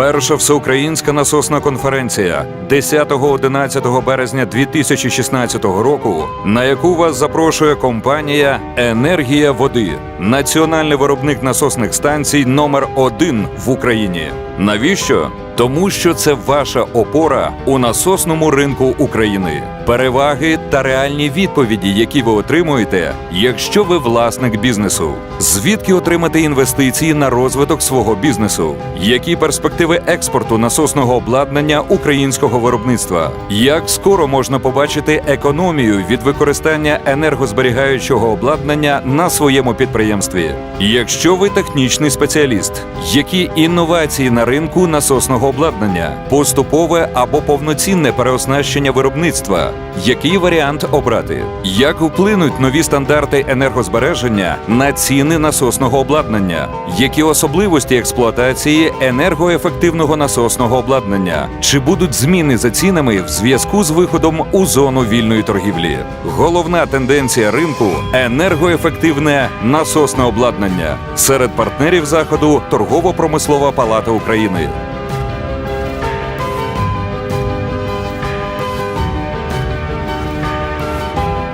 Перша всеукраїнська насосна конференція 10-11 березня 2016 року, на яку вас запрошує компанія Енергія води, національний виробник насосних станцій номер 1 в Україні. Навіщо? Тому що це ваша опора у насосному ринку України. Переваги та реальні відповіді, які ви отримуєте, якщо ви власник бізнесу. Звідки отримати інвестиції на розвиток свого бізнесу? Які перспективи експорту насосного обладнання українського виробництва? Як скоро можна побачити економію від використання енергозберігаючого обладнання на своєму підприємстві? Якщо ви технічний спеціаліст, які інновації на ринку насосного обладнання, поступове або повноцінне переоснащення виробництва? Який варіант обрати? Як вплинуть нові стандарти енергозбереження на ціни насосного обладнання? Які особливості експлуатації енергоефективного насосного обладнання? Чи будуть зміни за цінами в зв'язку з виходом у зону вільної торгівлі? Головна тенденція ринку енергоефективне насосне обладнання серед партнерів заходу Торгово-промислова палата України.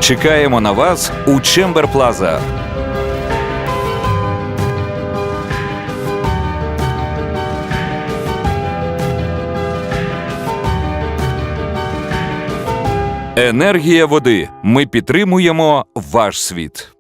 Чекаємо на вас у Чембер Плаза. Енергія води. Ми підтримуємо ваш світ.